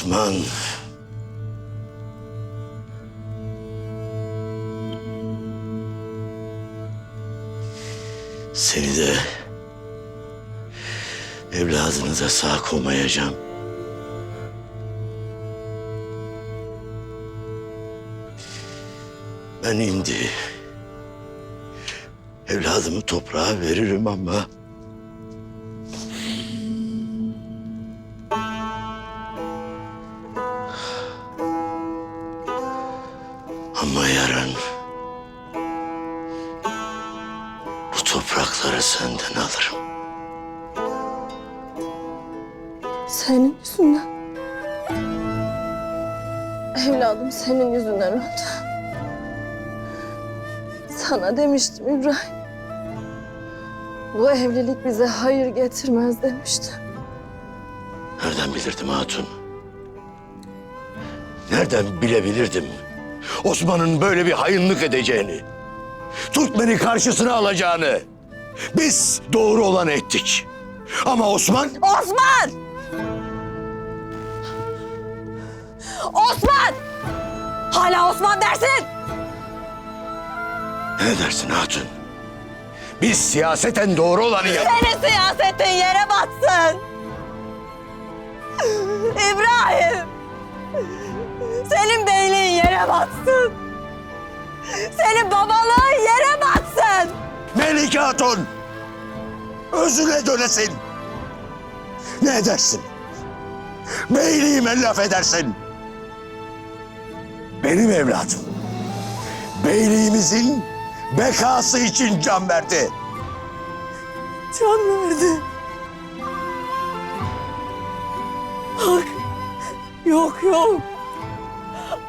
Osman. Seni de evladını da sağ koymayacağım. Ben indi evladımı toprağa veririm Ama bu toprakları senden alırım. Senin yüzünden. Evladım senin yüzünden öldü. Sana demiştim İbrahim. Bu evlilik bize hayır getirmez demiştim. Nereden bilirdim hatun? Nereden bilebilirdim? Osman'ın böyle bir hayınlık edeceğini. Türkmen'i karşısına alacağını. Biz doğru olanı ettik. Ama Osman Osman! Osman! Hala Osman dersin! ne dersin hatun? Biz siyaseten doğru olanı yaptık. Senin siyasetin yere batsın! İbrahim! Senin beyliğin yere batsın! Senin babalığın! Melike Hatun! Özüne dönesin. Ne edersin? Beyliğime laf edersin. Benim evladım. Beyliğimizin bekası için can verdi. Can verdi. Bak. Yok yok.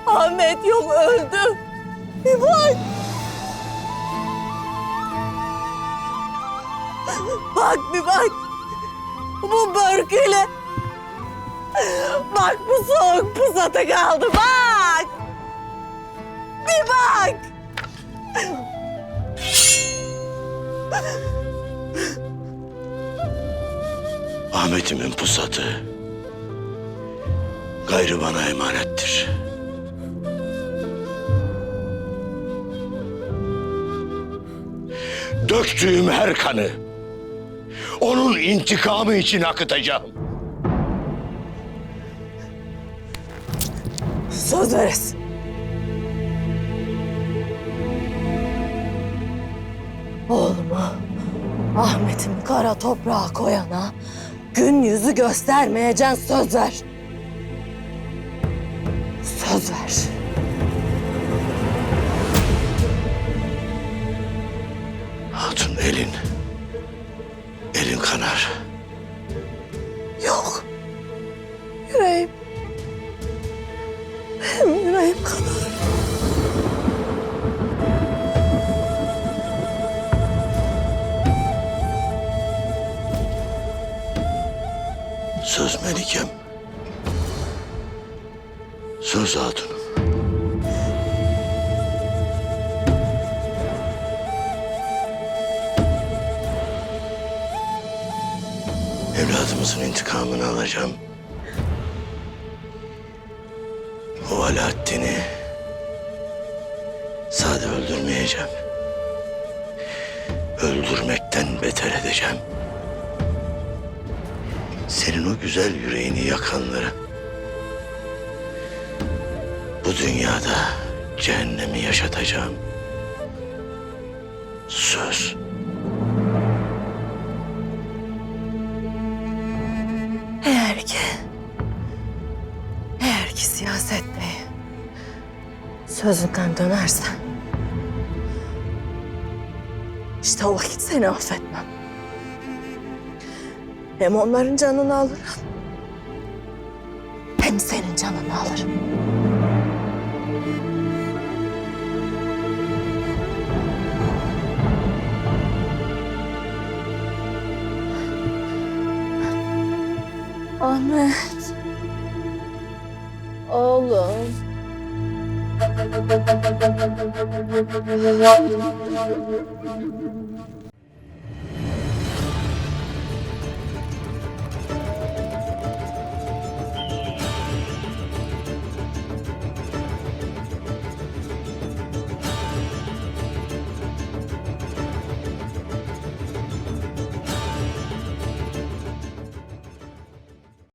Ahmet yok öldü. Bir. Bak bir bak. Bu börküyle. Bak bu soğuk pusatı kaldı bak. Bir bak. Ahmet'imin pusatı gayrı bana emanettir. Döktüğüm her kanı onun intikamı için akıtacağım. Söz veresin. Oğlumu Ahmet'im kara toprağa koyana gün yüzü göstermeyeceksin söz ver. Söz ver. Hatun elin, elin kanar. Yok. Yüreğim. Benim yüreğim kanar. Söz Melikem. Söz hatunum. Evladımızın intikamını alacağım. O Alaaddin'i sade öldürmeyeceğim. Öldürmekten beter edeceğim. Senin o güzel yüreğini yakanları bu dünyada cehennemi yaşatacağım. Söz. Ki siyasette sözünden dönersen... işte o vakit seni affetmem. Hem onların canını alırım. Hem senin canını alırım. Ahmet. Oğlum.